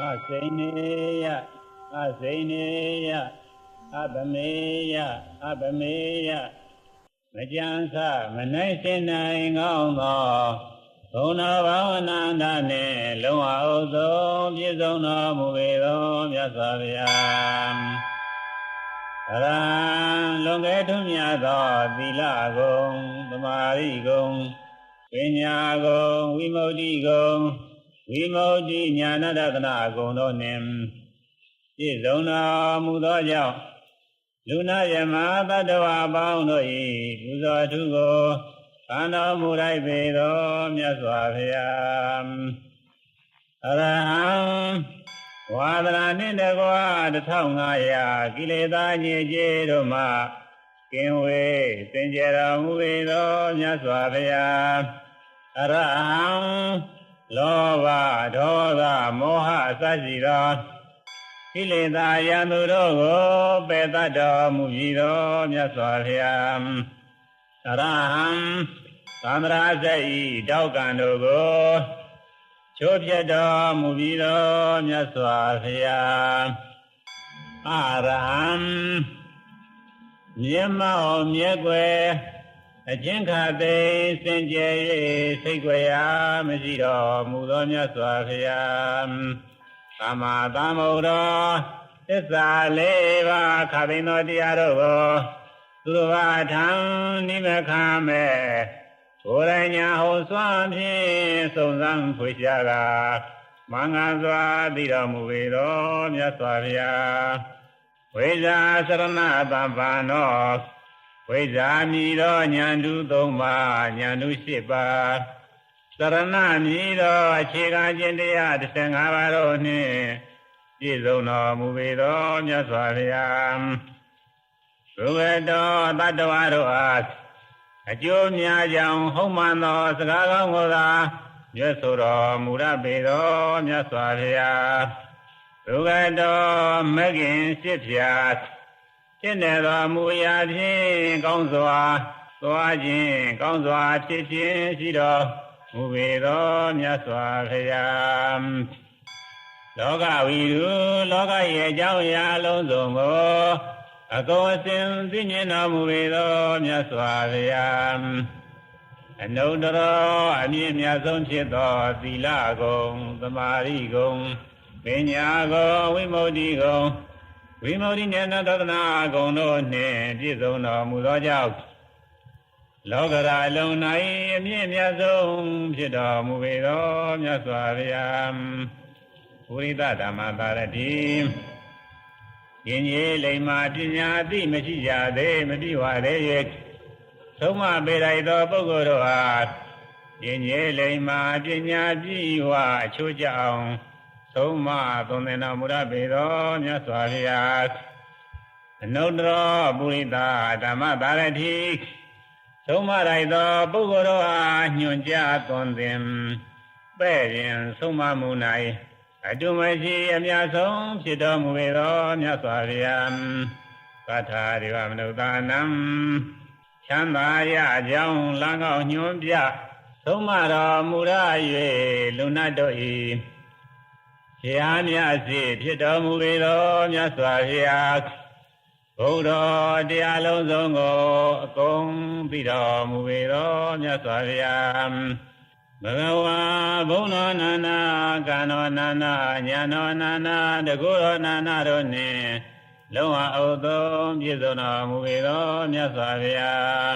အစိနေယအစိနေယအပမေယအပမေယမကြံစမနိုင်စင်နိုင်ကောင်းသောဘုံတော်ဘာဝနာန္ဒနှင့်လုံးဝဥသောပြည့်စုံတော်မူပေသောမြတ်စွာဘုရားအရဟံလွန်ကဲထွန်းမြတ်သောသီလဂုံသမာဓိဂုံပညာဂုံဝိမု ക്തി ဂုံ ဝိမု ക്തി ညာဏတနာဂုံတို့နှင့်ပြည့်စုံတော်မူသောကြောင့်လူနာယမသတ္တဝါအပေါင်းတို့၏ပူဇော်ထုကိုခံတော်မူလိုက်ပေသောမြတ်စွာဘုရားအရဟံဝါဒနာနှင့်တကွာ1500ကိလေသာညစ်ကြေးတို့မှကင်းဝေးစင်ကြယ်တော်မူပေသောမြတ်စွာဘုရားအရဟံ လောဘဒေါသမောဟအစရှိသောကိလေသာယံသူတို့ကိုပယ်တတ်တော်မူပြီးသောမြတ်စွာဘုရားအရဟံသန္တရာဇတ်ဤတောက်ကံတို့ကိုချိုးပြတ်တော်မူပြီးသောမြတ်စွာဘုရားအရဟံမြတ်မောင်မြတ်ွယ် အချင်းခသိစင်ကြယ်၍စိတ်ွယ်ရာမရှိတော်မူသောမြတ်စွာဘုရားသမ္မာသမ္ဗုဒ္ဓသစ္စာလေးပါးခသိန်းသောတရားတို့ကိုသူတော်ဘာထံနိမခံမဲ့ကိုယ်တိုင်ညာဟောစွမ်းဖြင့်စုံစမ်းဖွေရှာကမင်္ဂစွာသိတော်မူပေသောမြတ်စွာဘုရားဝိဇာစရဏတပ္ပံသော ဝိဇာမည်သောဉာဏ်တုသုံးပါးဉာဏ်တု၈ပါးသရဏမည်သောအခြေခံခြင်းတရား15ပါးတို့နှင့်ပြည့်စုံတော်မူပေသောမြတ်စွာဘုရားသုဝေတောတတ္တဝါတို့အားအကျိုးများကြောင့်ဟုတ်မှန်သောစကားကောင်းကိုသာရွတ်ဆိုတော်မူရပေသောမြတ်စွာဘုရားသုဝေတောမဂ္ဂင်ရှိဖြာ ဖြစ်နေတော်မူရာဖြင့်ကောင်းစွာသွားခြင်းကောင်းစွာဖြစ်ခြင်းရှိတော်မူပေသောမြတ်စွာဘုရားလောကဝီရုလောကရဲ့အကြောင်းအရာအလုံးစုံကိုအကုန်အစင်သိမြင်တော်မူပေသောမြတ်စွာဘုရားအနုတ္တရောအမြင့်မြတ်ဆုံးဖြစ်သောသီလဂုံသမာဓိဂုံပညာဂုံဝိမု ക്തി ဂုံ ဝိမု ക്തി ဉာဏတဒနာဂုံတို့နှင့်ပြည့်စုံတော်မူသောကြောင့်လောကရာအလုံး၌အမြင့်မြတ်ဆုံးဖြစ်တော်မူပေသောမြတ်စွာဘုရားဝိရိဒဓမ္မသာရတိယင်ကြီးလိမ္မာပညာအသိမရှိကြသေးမပြီးဝသေး၍သုံးမပေလိုက်သောပုဂ္ဂိုလ်တို့အားယင်ကြီးလိမ္မာပညာပြည့်ဝအချိုးကြအောင် သုံးမသုံးသင်တော်မူရပေသောမြတ်စွာဘုရားအနုတ္တရောပုရိသဓမ္မသာရတိသုံးမလိုက်သောပုဂ္ဂိုလ်တို့အားညွှန်ကြားသွန်သင်ပဲ့ရင်သုံးမမူ၌အတုမရှိအများဆုံးဖြစ်တော်မူပေသောမြတ်စွာဘုရားသတ္ထာရိဝမနုဿာနံချမ်းသာရကြောင်းလမ်းကောင်းညွှန်ပြသုံးမတော်မူရ၍လူနတ် တို့၏ရှင်မြတ်စီဖြစ်တော်မူပေသောမြတ်စွာဘုရားဘုရားတရားလုံးစုံကိုအကုန်ပြီးတော်မူပေသောမြတ်စွာဘုရားဘဂဝါဘုံတော်နာနာကံတော်နာနာညာတော်နာနာတကုတော်နာနာတို့နှင့်လုံးဝအုပ်သုံးပြည့်စုံတော်မူပေသောမြတ်စွာဘုရား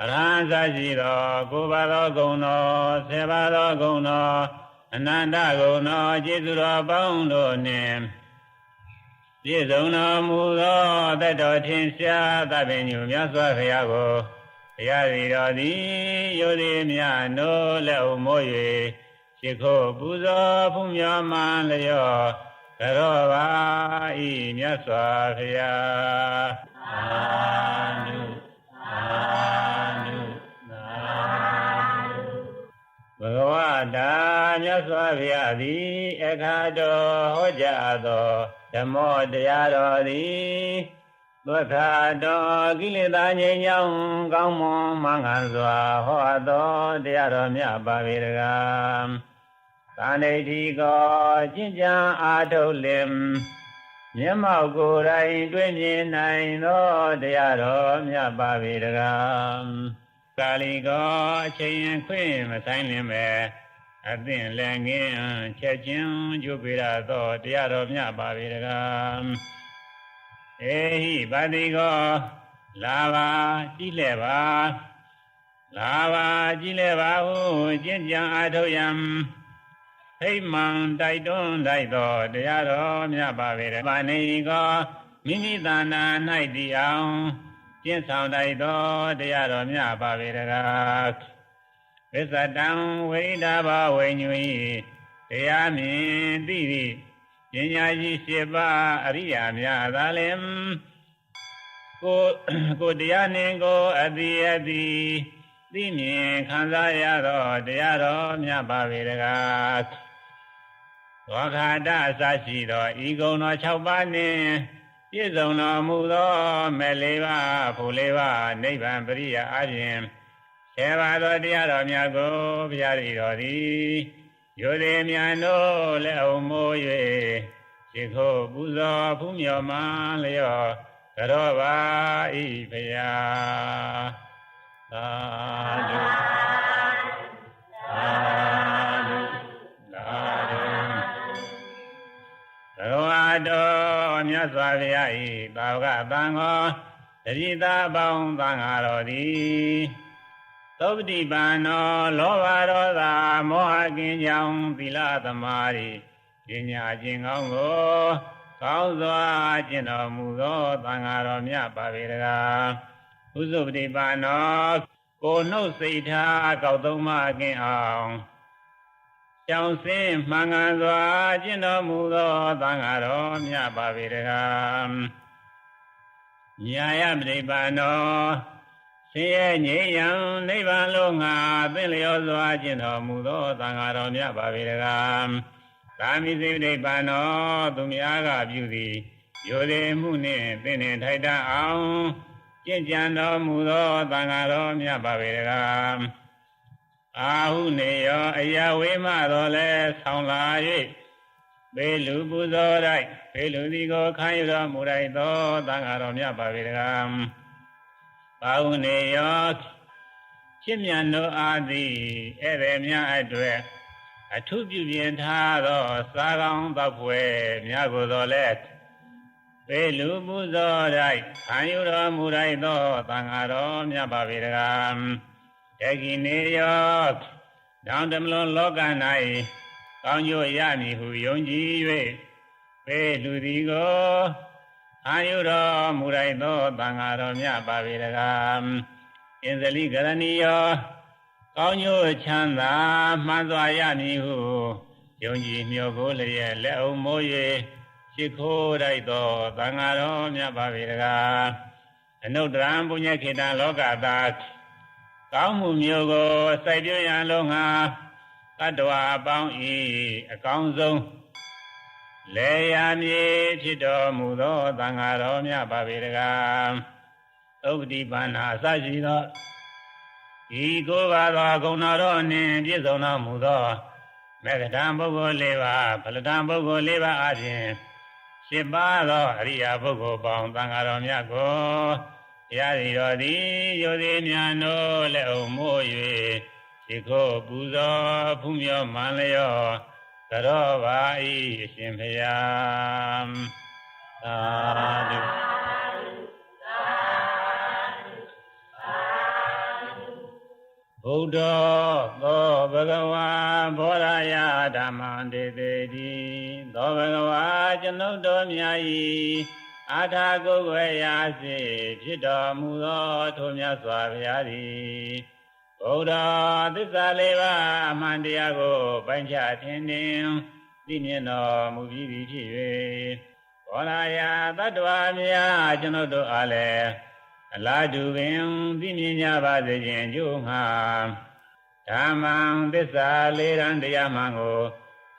အရဟံသရှိသောကိုယ်ပါသောဂုဏ်တော်ဆေပါသောဂုဏ်တော် အနန္တဂုဏ်တော်ကျေးဇူးတော်ပေါင်းတို့နှင့်ပြည့်စုံတော်မူသောတတ္တော်ထင်ရှားသဗ္ဗညုမြတ်စွာဘုရားကိုဘုရားရီတော်သည်ယုသည်မြတ်နိုးလက်ဥမိုး၍ရှိခိုးပူဇော်ဖူးမြော်မှန်လျောကရောပါဤမြတ်စွာဘုရားအာနုအာ ဂဝတာမြတ်စွာဘုရားသည်အခါတော်ဟောကြားသောဓမ္မောတရားတော်သည်သွတ်ခါတော်ကိလေသာငြိမ်းချမ်းကောင်းမွန်မှန်ကန်စွာဟောတော်တရားတော်မြတ်ပါပေတကားသာနေတိကောကျင့်ကြံအားထုတ်လင်မျက်မှောက်ကိုယ်တိုင် တွေ့မြင်နိုင်သောတရားတော်မြတ်ပါပေတကား ကာလီကောအချိန်ခွင့်မဆိုင်လင်ပဲအသင့်လည်းငင်းချက်ချင်းကျုပ်ပေရသောတရားတော်မြတ်ပါပေတကားအေဟိပါတိကောလာပါကြည့်လဲပါလာပါကြည့်လဲပါဟုကျင့်ကြံအားထုတ်ရန်ဟိမှန်တိုက်တွန်းတိုက်တော်တရားတော်မြတ်ပါပေတကားနေကောမိမိတဏ္ဍာ၌တည်အောင် ကျင့်ဆောင်တိုက်တော်တရားတော်မြတ်ပါပေတကားဝိသတံဝိဒါဘဝိညွေတရားမြင်သိသည်ပညာရှိရှိပါအရိယာများသာလင်ကိုကိုတရားနှင့်ကိုအတိအတိသိမြင်ခံစားရသောတရားတော်မြတ်ပါပေတကားသောခါတအစရှိသောဤကုံတော်6ပါးနှင့် ပြည့်စုံတော်မူသောမေလေးပါးဖူလေးပါးနိဗ္ဗာန်ပရိယာအပြင်ဆယ်ပါးသောတရားတော်များကိုဘုရားရည်တော်သည်ယောသေးများတို့လက်အုံမိုး၍ရှိခိုးပူဇော်ဖူးမြော်မှလျော့ကြောပါဤဖရာသာဓုသာဓုသာဓုသရောအားတော် မြတ်စွာဘုရားဤဘာဝကသံဃောတတိသာပေါင်းသံဃာတော်သည်သုပတိပန်နောလောဘဒေါသမောဟကင်းကြောင့်သီလသမာဓိပညာကျင့်ကောင်းကိုကောင်းစွာကျင့်တော်မူသောသံဃာတော်မြတ်ပါပေတကားဥစုပတိပန်နောကိုနှုတ်စိတ်ထားကောက်သုံးမကင်းအောင် ကြောင်စင်းမှန်ကန်စွာကျင့်တော်မူသောသံဃာတော်မြတ်ပါပေတကားညာယပတိပန်နောဆင်းရဲငြိမ်းရန်နိဗ္ဗာန်လုံးငါသင်လျောစွာကျင့်တော်မူသောသံဃာတော်မြတ်ပါပေတကားသာမိစိဗိပန်နောသူများကပြုသည်ယောသေးမှုနှင့်သင်နှင့်ထိုက်တအောင်ကျင့်ကြံတော်မူသောသံဃာတော်မြတ်ပါပေတကား အာဟုနေယောအယဝေမတော်လဲဆောင်းလာ၍ပေလူပူဇော်လိုက်ပေလူဒီကိုခံရတော်မူလိုက်သောသံဃာတော်မြတ်ပါပေတကားအာဟုနေယောချစ်မြတ်တို့အားသည်ဧည့်သည်များအတွက်အထုပြုပြင်ထားသောစားကောင်းသောဖွယ်များကိုတော်လဲပေလူပူဇော်၌ခံယူတော်မူလိုက်သောသံဃာတော်မြတ်ပါပေတကား တကိနေယောတောင်တမလွန်လောက၌ကောင်းကျိုးရမည်ဟုယုံကြည်၍ပေလူသည်ကိုခံယူတော်မူလိုက်သောသံဃာတော်မြတ်ပါပေတကားအင်္ဇလိကရဏီယောကောင်းကျိုးချမ်းသာမှန်စွာရမည်ဟုယုံကြည်မျှော်ကိုလျက်လက်အောင်မိုး၍ရှိခိုးလိုက်သောသံဃာတော်မြတ်ပါပေတကားအနုတ္တရံပုညခေတံလောကသာ ကောင်းမှုမျိုးကိုစိုက်ပြရန်လုံးငါတတ္တဝါအပေါင်းဤအကောင်းဆုံးလေယာမြေဖြစ်တော်မူသောသံဃာတော်မြတ်ပါပေတကားသုပတိပန္နာအစရှိသောဤကိုယ်ပါသောဂုဏတော်နှင့်ပြည့်စုံတော်မူသောမေဃတံပုဂ္ဂိုလ်၄ပါးဖလတံပုဂ္ဂိုလ်၄ပါးအပြင်ရှင်းပါသောအရိယာပုဂ္ဂိုလ်ပေါင်းသံဃာတော်မြတ်ကိုတ ရားစီတော်သည်ယောသည်များတို့လက်အုံမိုး၍ဒီကိုပူဇော်ဖူးမြော်မှန်လျောသရောပါဤအရှင်ဖျားသာဓုဗုဒ္ဓသောဘဂဝါဘောရယဓမ္မံတေတေတိသောဘဂဝါကျွန်ုပ်တို့မြတ်ဤ အာထာကုဝေယာစေဖြစ်တော်မူသောထိုမြတ်စွာဘုရားသည်ဗုဒ္ဓသစ္စာလေးပါးအမှန်တရားကိုပိုင်းခြားထင်ထင်သိမြင်တော်မူပြီးပြီဖြစ်၍ဘောရယတတ္တဝါများကျွန်ုပ်တို့အားလည်းအလားတူပင်သိမြင်ကြပါစေခြင်းကြိုးငှာဓမ္မံသစ္စာလေးရန်တရားမှန်ကို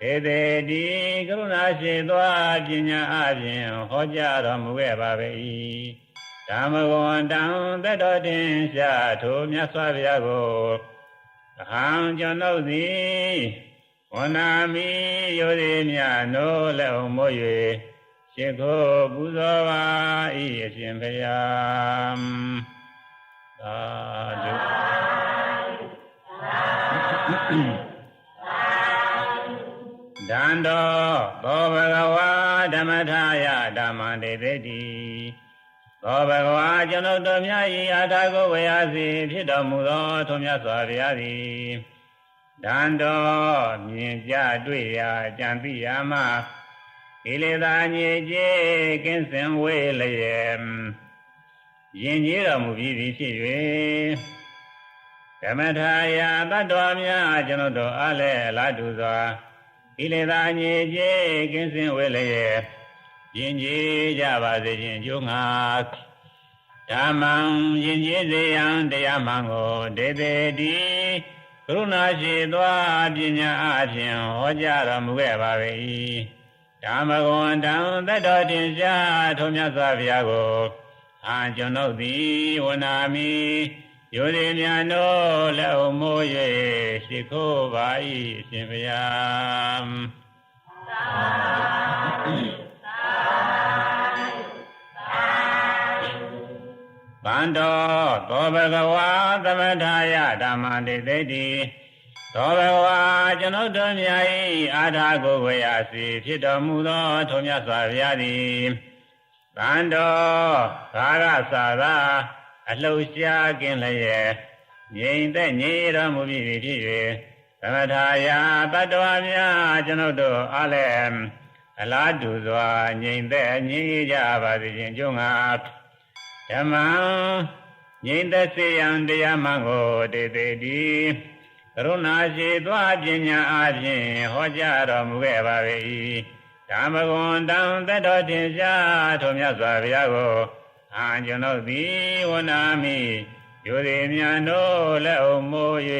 တေတေဒီကရုဏာရှိသောပညာအပြင်ဟောကြားတော်မူခဲ့ပါပေ၏ဓမ္မဝန္တံသတ္တော်တင်ရှာထိုမြတ်စွာဘုရားကိုအဟံကျွန်ုပ်သည်ဝဝနာမိယောတိမြနိုးလက်အောင်မို့၍ရှ िख ိုးပူဇော်ပါ၏အရှင်ဘုရားသာဓု ဒန္တောဘောဘဂဝါဓမ္မထာယဓမ္မံတေတိတိဘောဘဂဝါကျွန်ုပ်တို့မြတ်၏အာထာကိုဝေယစီဖြစ်တော်မူသောထုံမြတ်စွာဘုရားသည်ဒန္တောမြင်ကြတွေ့ရာကြံသိရာမှာကိလေသာညစ်ကြေးကင်းစင်ဝေးလျက်ယင်ကြီးတော်မူပြီးပြီဖြစ်၍ဓမ္မထာယတတ္တဝါများကျွန်ုပ်တို့အားလည်းအလားတူစွာ ကိလေသာညစ်ကြေးကင်းစင်ဝေးလျက်ယင်ကြီးကြပါစေခြင်းကျိုးငါဓမ္မံယင်ကြီးစေယံတရားမှန်ကိုဒေသေတိကရုဏာရှိသောပညာအဖြင့်ဟောကြားတော်မူခဲ့ပါ၏ဓမ္မဂဝန္တံသတ္တောတင်ရှားထုံးမြတ်စွာဘုရားကိုအာကျွန်ုပ်သည်ဝနာမိ ယောဒီမြတ်တို့လက်အုံမိုး၍ရှိခိုးပါ၏အရှင်ဘုရားဗန္တောသောဘဂဝါသမထာယဓမ္မတိသိတိသောဘဂဝါကျွန်ုပ်တို့မြတ်၏အာထာကိုဝေယစီဖြစ်တော်မူသောထုံမြတ်စွာဘုရားသည်ဗန္တောဘာဂသာသာ အလှူရှားကင်းလျက်ငြိမ်သက်ငြိမ်တော်မူပြီဖြစ်၍သမထာယတတ္တဝါများကျွန်ုပ်တို့အားလည်းအလားတူစွာငြိမ်သက်ငြိမ်ကြပါစေခြင်းကြုံငါဓမ္မံငြိမ်သက်စေယံတရားမှန်ကိုတေတေတိကရုဏာရှိသောပညာအဖြင့်ဟောကြားတော်မူခဲ့ပါ၏ဓမ္မဂွန်တံတတ္တော်တင်ရှားထိုမြတ်စွာဘုရားကို အာကျွန်ုပ်သည်ဝနာမိယောဒီမြတ်တို့လက်အုံမိုး၍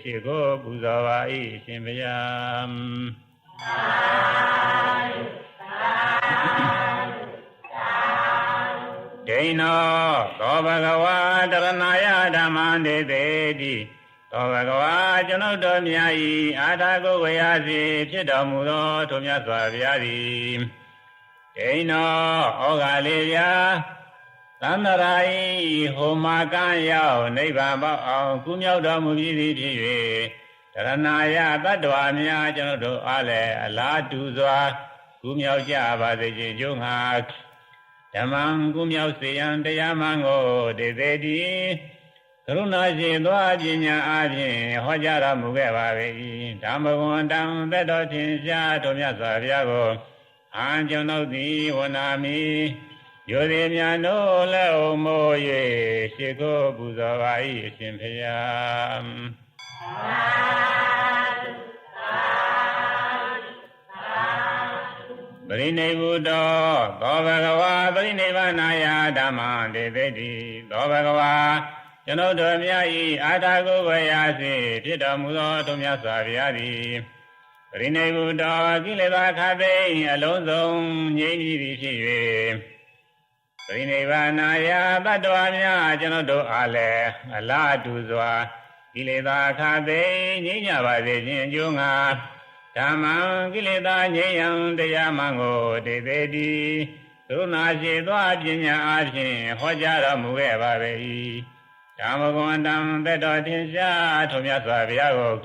ရှိခိုးပူဇော်ပါ၏ရှင်ဘုရားဒိဏောသောဘဂဝါတရဏာယဓမ္မံဒေသေတိသောဘဂဝါကျွန်ုပ်တို့မြတ်၏အာထာကိုဝေယစီဖြစ်တော်မူသောထိုမြတ်စွာဘုရားသည်ဒိဏောဩဃာလေးပြာ သန္တရာဤဟိုမာကံရောက်နိဗ္ဗာန်ပေါအောင်ကုမြောက်တော်မူပြီးသည်ဖြစ်၍တရဏာယတတ္တဝါများကျွန်ုပ်တို့အားလည်းအလားတူစွာကုမြောက်ကြပါစေခြင်းကျုံငါဓမ္မံကုမြောက်စေရန်တရားမှန်ကိုဒေသေတိကရုဏာရှိသောပညာအပြင်ဟောကြားတော်မူခဲ့ပါ၏ဓမ္မဂဝန္တံသက်တော်ထင်ရှားတော်မြတ်စွာဘုရားကိုအာကျွန်ုပ်သည်ဝနာမိ ယောဒီမြတ်တို့လက်အုံမိုး၍ရှိခိုးပူဇော်ပါ၏အရှင်ဖျားပရိနိဗ္ဗုတောသောဘဂဝါပရိနိဗ္ဗာနာယဓမ္မံတေသိတိသောဘဂဝါကျွန်ုပ်တို့မြတ်၏အာထာကိုဝေယစီဖြစ်တော်မူသောထုံမြတ်စွာဘုရားသည်ပရိနိဗ္ဗုတောကိလေသာခသိအလုံးစုံငြိမ်းပြီးသည်ဖြစ်၍ ပရိနိဗ္ဗာနာယတတ္တဝါများကျွန်ုပ်တို့အားလည်းအလားတူစွာကိလေသာခသိငြိမ်းကြပါစေခြင်းအကျိုးငါဓမ္မံကိလေသာငြိမ်းရန်တရားမှန်ကိုတေသေးတိသုနာရှိသောပညာအဖြင့်ဟောကြားတော်မူခဲ့ပါ၏ဓမ္မဂဝန္တံသက်တော်တင်ရှားထုံမြတ်စွာဘုရားကို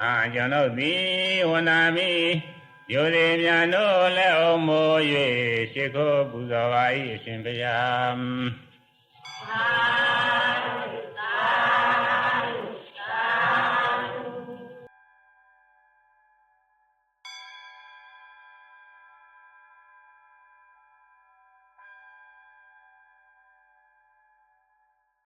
အာကျွန်ုပ်သည်ဝနာမိ ယောဒီမြတ်တို့လက်အုံမိုး၍ရှိခိုးပူဇော်ပါ၏အရှင်ဘုရား